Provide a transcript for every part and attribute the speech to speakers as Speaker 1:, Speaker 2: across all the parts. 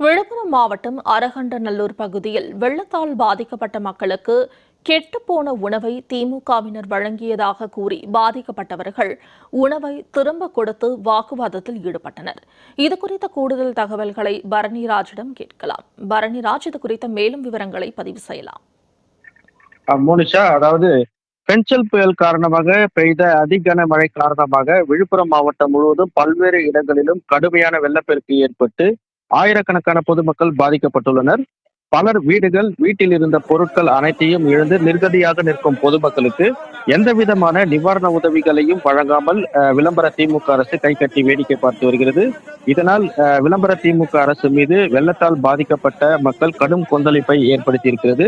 Speaker 1: விழுப்புரம் மாவட்டம் அரகண்டநல்லூர் பகுதியில் வெள்ளத்தால் பாதிக்கப்பட்ட மக்களுக்கு கெட்டுப்போன உணவை திமுகவினர் வழங்கியதாக கூறி பாதிக்கப்பட்டவர்கள் உணவை திரும்ப கொடுத்து வாக்குவாதத்தில் ஈடுபட்டனர். இது குறித்த கூடுதல் தகவல்களை பரணிராஜிடம் கேட்கலாம். பரணிராஜ் இது குறித்த மேலும் விவரங்களை பதிவு செய்யலாம்.
Speaker 2: மோனிஷா அதாவது பென்சல் புயல் காரணமாக பெய்த அதிகன மழை காரணமாக விழுப்புரம் மாவட்டம் முழுவதும் பல்வேறு இடங்களிலும் கடுமையான வெள்ளப்பெருக்கு ஏற்பட்டு ஆயிரக்கணக்கான பொதுமக்கள் பாதிக்கப்பட்டுள்ளனர். பலர் வீடுகள் வீட்டில் இருந்த பொருட்கள் அனைத்தையும் இழந்து நிர்கதியாக நிற்கும் பொதுமக்களுக்கு எந்த விதமான நிவாரண உதவிகளையும் வழங்காமல் விளம்பர திமுக அரசு கைகட்டி வேடிக்கை பார்த்து வருகிறது. இதனால் விளம்பர திமுக அரசு மீது வெள்ளத்தால் பாதிக்கப்பட்ட மக்கள் கடும் கொந்தளிப்பை ஏற்படுத்தியிருக்கிறது.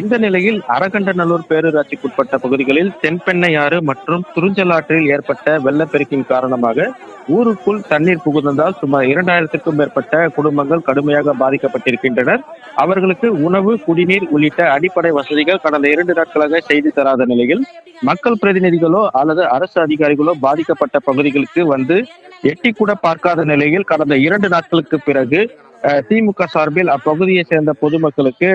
Speaker 2: இந்த நிலையில் அரகண்டநல்லூர் பேரூராட்சிக்குட்பட்ட பகுதிகளில் தென்பெண்ணையாறு மற்றும் துறிஞ்சலாற்றில் ஏற்பட்ட வெள்ளப்பெருக்கின் காரணமாக ஊருக்குள் தண்ணீர் புகுந்ததால் சுமார் இரண்டாயிரத்திற்கும் மேற்பட்ட குடும்பங்கள் கடுமையாக பாதிக்கப்பட்டிருக்கின்றனர். அவர்களுக்கு உணவு குடிநீர் உள்ளிட்ட அடிப்படை வசதிகள் கடந்த இரண்டு நாட்களாக செய்து தராத நிலையில் மக்கள் பிரதிநிதிகளோ அல்லது அரசு அதிகாரிகளோ பாதிக்கப்பட்ட பகுதிகளுக்கு வந்து எட்டி கூட பார்க்காத நிலையில் கடந்த இரண்டு நாட்களுக்கு பிறகு அஹ், திமுக சார்பில் அப்பகுதியை சேர்ந்த பொதுமக்களுக்கு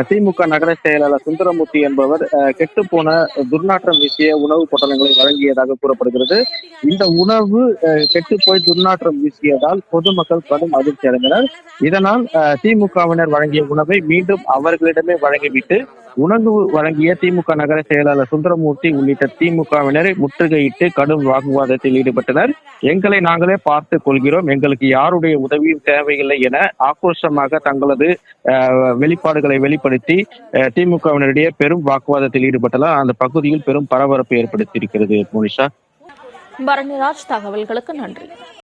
Speaker 2: திமுக நகர செயலாளர் சுந்தரமூர்த்தி என்பவர் அஹ், கெட்டுப்போன துர்நாற்றம் வீசிய உணவு பொட்டலங்களை வழங்கியதாக கூறப்படுகிறது. இந்த உணவு அஹ், போய் துர்நாற்றம் வீசியதால் பொதுமக்கள் கடும் அதிர்ச்சி அடைந்தனர். இதனால் அஹ், திமுகவினர் வழங்கிய உணவை மீண்டும் அவர்களிடமே வழங்கிவிட்டு உணவு வழங்கிய திமுக நகர செயலாளர் சுந்தரமூர்த்தி உள்ளிட்ட திமுகவினரை முற்றுகையிட்டு கடும் வாக்குவாதத்தில் ஈடுபட்டனர். எங்களை நாங்களே பார்த்துக் கொள்கிறோம். எங்களுக்கு யாருடைய உதவியும் தேவையில்லை என ஆக்ரோஷமாக தங்களது வெளிப்பாடுகளை வெளிப்படுத்தி அஹ், திமுகவினரிடையே பெரும் வாக்குவாதத்தில் ஈடுபட்டதால் அந்த பகுதியில் பெரும் பரபரப்பு ஏற்படுத்தியிருக்கிறது. மோனிஷா.
Speaker 1: பரணிராஜ் தகவல்களுக்கு நன்றி.